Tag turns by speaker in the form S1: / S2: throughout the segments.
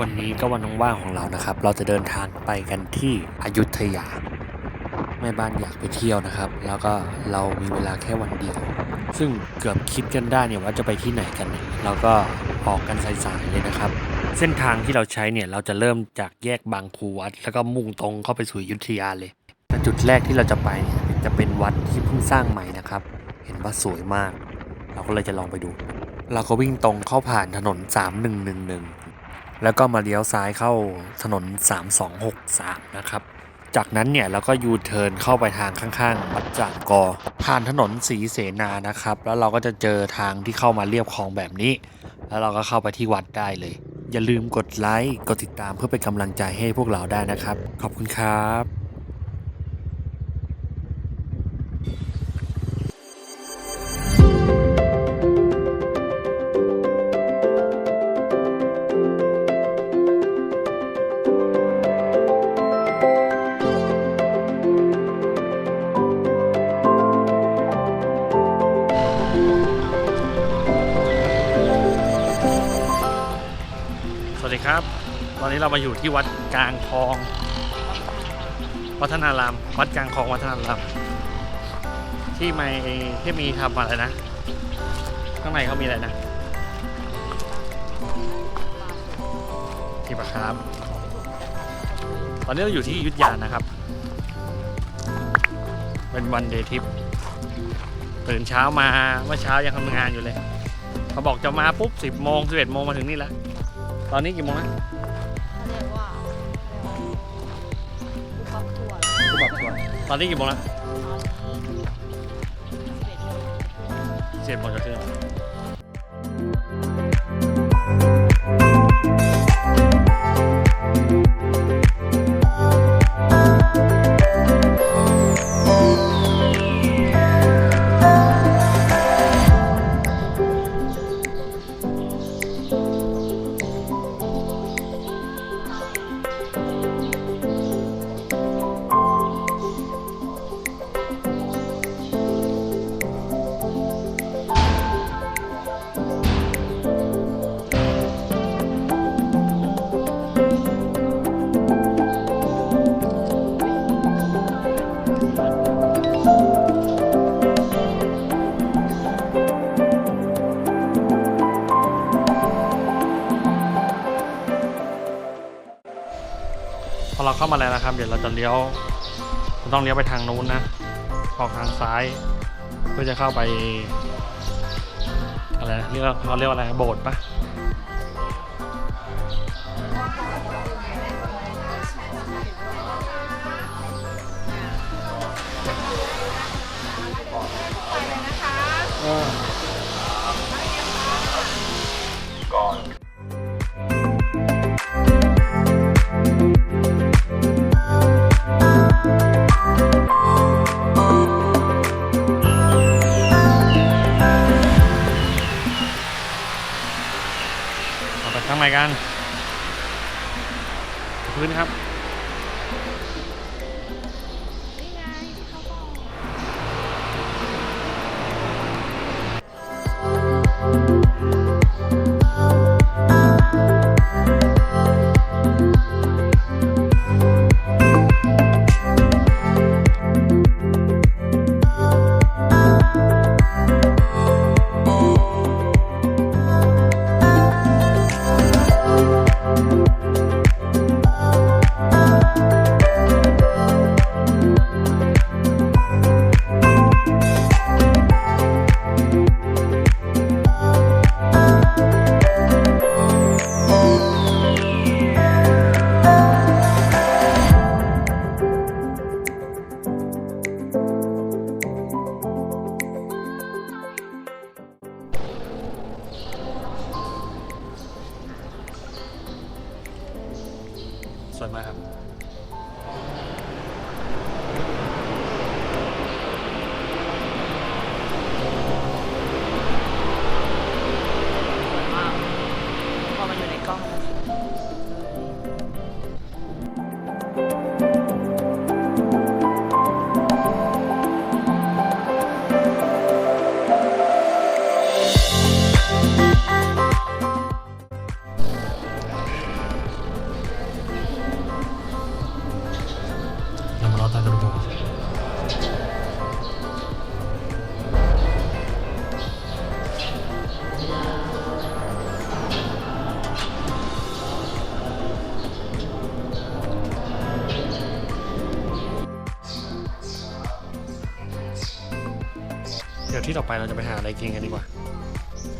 S1: วันนี้ก็วันว่างของเรานะครับ เราจะเดินทางไปกันที่อยุธยา แม่บ้านอยากไปเที่ยวนะครับ แล้วก็เรามีเวลาแค่วันเดียว ซึ่งเกือบคิดกันได้เนี่ยว่าจะไปที่ไหนกันเราก็ออกกันสายๆเลยนะครับ เส้นทางที่เราใช้เนี่ยเราจะเริ่มจากแยกบางครูวัด แล้วก็มุ่งตรงเข้าไปสู่อยุธยาเลยแต่จุดแรกที่เราจะไปเนี่ยจะเป็นวัดที่เพิ่งสร้างใหม่นะครับ เห็นว่าสวยมาก เราก็เลยจะลองไปดู เราก็วิ่งตรงเข้าผ่านถนน 3111 แล้วก็มาเลี้ยวซ้ายเข้าถนน 3263 นะครับ จากนั้นเนี่ยเราก็ยูเทิร์นเข้าไปทางข้างๆวัดจางกอผ่านถนนสีเสนานะครับ แล้วเราก็จะเจอทางที่เข้ามาเรียบคลองแบบนี้ แล้วเราก็เข้าไปที่วัดได้เลย อย่าลืมกดไลค์ กดติดตามเพื่อเป็นกำลังใจให้พวกเราได้นะครับ ขอบคุณครับ อนนี้เรามาอยู่ที่วัดกลางคลอง วัฒนาราม วัดกลางคลองวัฒนาราม ที่ไม่ที่มีทำอะไรนะ ข้างในเขามีอะไรนะที่ปะครับ ตอนนี้เราอยู่ที่ยุทธยานะครับ เป็นวันเดย์ทริป ตื่นเช้ามาเมื่อเช้ายังทำงานอยู่เลยเขาบอกจะมาปุ๊บ 10โมง11โมงมาถึงนี่แล้ว ตอนนี้กี่โมงนะ
S2: เตั
S1: วตอนนี้กี่โมงแล้ว
S2: ตอนนี้สิบเอ็ดโมง
S1: เจ็ดโมงจะครึ่ง เราเข้ามาแล้วนะครับ เดี๋ยวเราจะเลี้ยวเราต้องเลี้ยวไปทางนู้นนะ ออกทางซ้าย เพื่อจะเข้าไป อะไรนะเรียกว่าเขาเรียกว่าอะไรโบสถ์ปะ เราไปข้างในกัน พื้นครับ
S2: เดี๋ยว
S3: ที่ต่อไปเราจะไปหาอะไรกินกันดีกว่า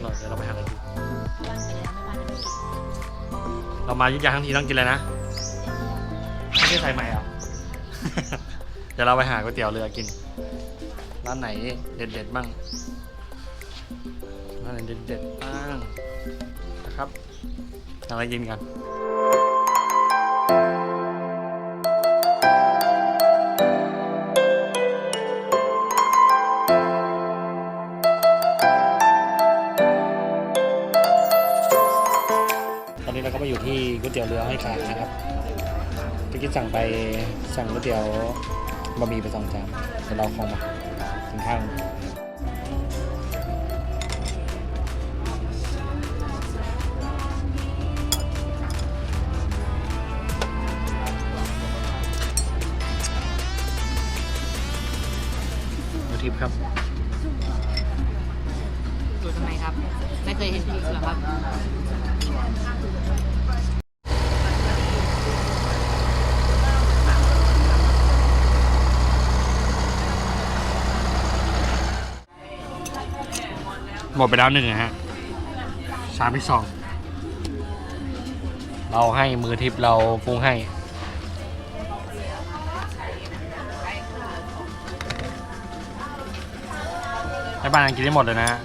S3: เราเดี๋ยวเราไปหาอะไรกิน
S2: บ้ามา
S3: เรามายุทธยาทั้งทีต้องกินอะไรนะไม่ใช่สายใหม่เหรอเดี๋ยวเราไปหาก๋วยเตี๋ยวเรือกิน ร้านไหนเด็ดๆบ้าง ร้านไหนเด็ดๆบ้างนะครับหาอะไรกินกัน สั่งไปสั่งก๋วยเตี๋ยวบะหมี่ไปสองจานเดี๋ยวเราของมากินข้าว
S2: ห
S3: มดไปแล้วหนึ่งนะฮะชามที่สองเราให้มือทิปเราปรุงให้ให้บ้านกินได้หมดเลยนะฮะ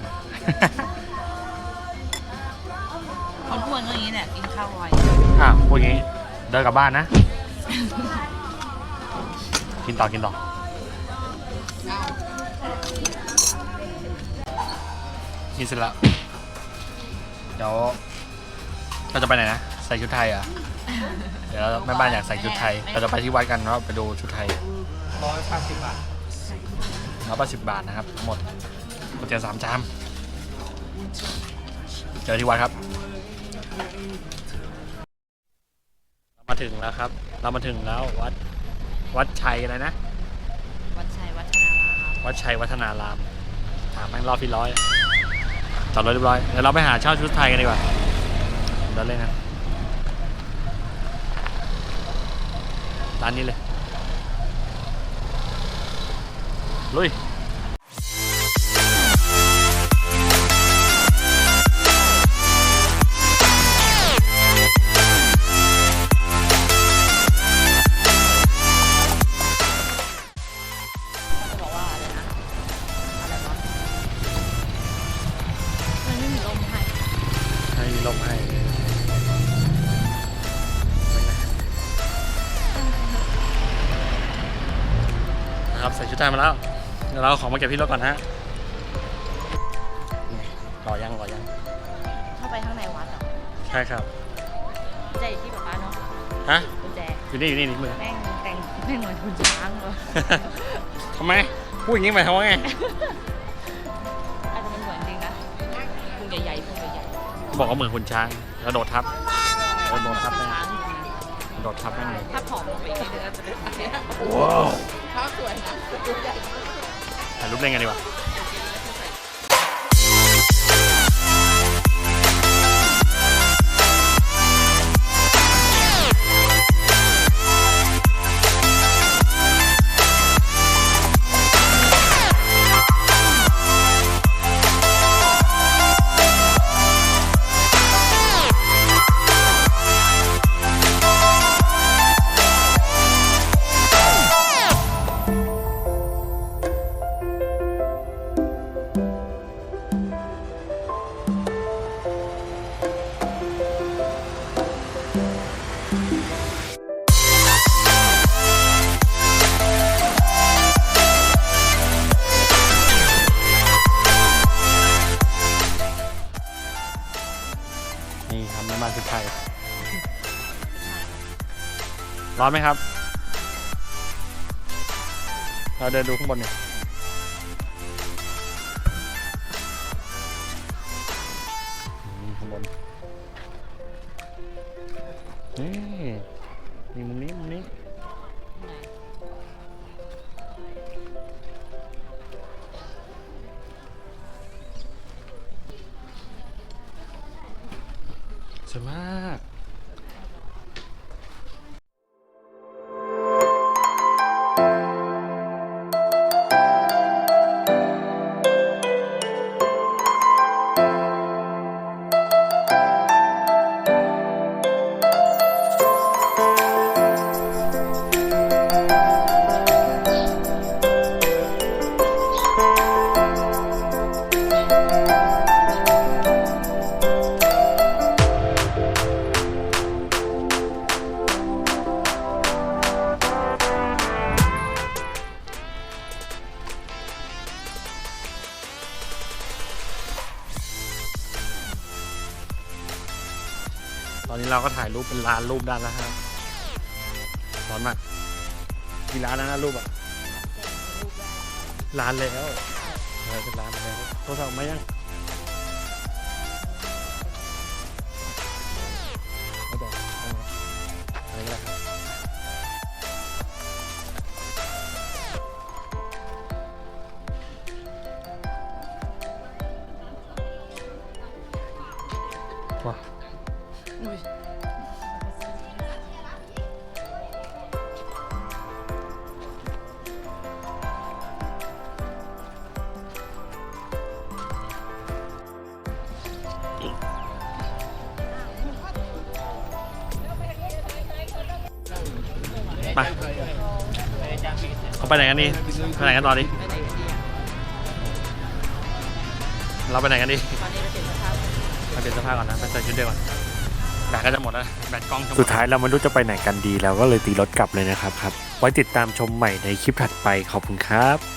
S2: คนอ้วนก็อย่างนี้แหละกินข้าวไว
S3: อะพูดอย่างนี้เดินกลับบ้านนะ กินต่อกินต่อ กินเสร็จแล้วเดี๋ยวเราจะไปไหนนะ ใส่ชุดไทยเหรอะ เดี๋ยวแม่บ้านอยากใส่ชุดไทย เราจะไปที่วัดกันเนาะไปดูชุดไทยร้อยแปดสิบบาทร้อยแปดสิบบาทนะครับทั้งหมดก๋วยเตี๋ยวสามชาม เจอที่วัดครับ เรามาถึงแล้วครับ เรามาถึงแล้ววัดวัดชัยอะไรนะ
S2: วัดชัยวัฒนาราม
S3: วัดชัยวัฒนาราม ถามแม่งรอบที่ร้อย จอดรถเรียบร้อยเดี๋ยวเราไปหาเช่าชุดไทยกันดีกว่าเดินเล่นะร้านนี้เลยลุย
S2: นะ
S3: ครับใส่ชุดไทยมาแล้ว เดี๋ยวเราเอาของมาเก็บที่รถก่อนฮะนี่รอยังรอยัง
S2: เข้าไปข้างในวัดอะ
S3: ใช่ครับ
S2: ใจอยู่ที่ป๊าป๊าเนาะ
S3: ฮะ
S2: กุญแจ
S3: อยู่นี่อยู่นี่นี่มือ
S2: แม่งแต่งแม่งเหมือนคุณช้างเลย
S3: ทำไม พูดอย่างนี้หมายความว่าไง
S2: อาจจะมันเหมือนจริงนะพุงใหญ่ๆพุงใหญ่
S3: บอกว่าเหมือนคุณช้าง แล้วโดดทับแล้วโดดทับ
S2: ๆ
S3: แม่
S2: ช้างจริง
S3: โดดทับแม่งเลย
S2: ๆถ้าผอมลงไปอีกนิดนึงก็จะเป็นแค่
S3: ว้าว
S2: เขาสวยนะ
S3: ถ่ายรูปเล่นกันดีกว่า มาสุดไทย ร้อนไหมครับ เราเดินดูข้างบนเนี่ยข้างบนนี่มีมุมนี้ นนี้เราก็ถ่ายรูปเป็นร้านรูปได้แล้วฮะร้อนมากกี่ร้านแล้วนะรูปอะร้านแล้วเออเป็นร้านมาแล้วโทรศัพท์มายัง เขาไปไหนกันนี่ไปไหนกันตอนนี้
S2: ไปไหนกันดีอะ
S3: เราไปไหนกันดี
S2: ตอนนี้เราเปลี่ยนสภาพ
S3: ไปเปลี่ยนเสื้อผ้าก่อนนะไปใส่ชุดเดียวก่อนแบตก็จะหมดแล้วแบตกล้องจะหม
S1: สุดท้ายเราไม่รู้จะไปไหนกันดีเราก็เลยตีรถกลับเลยนะครับครับ ไว้ติดตามชมใหม่ในคลิปถัดไปขอบคุณครับ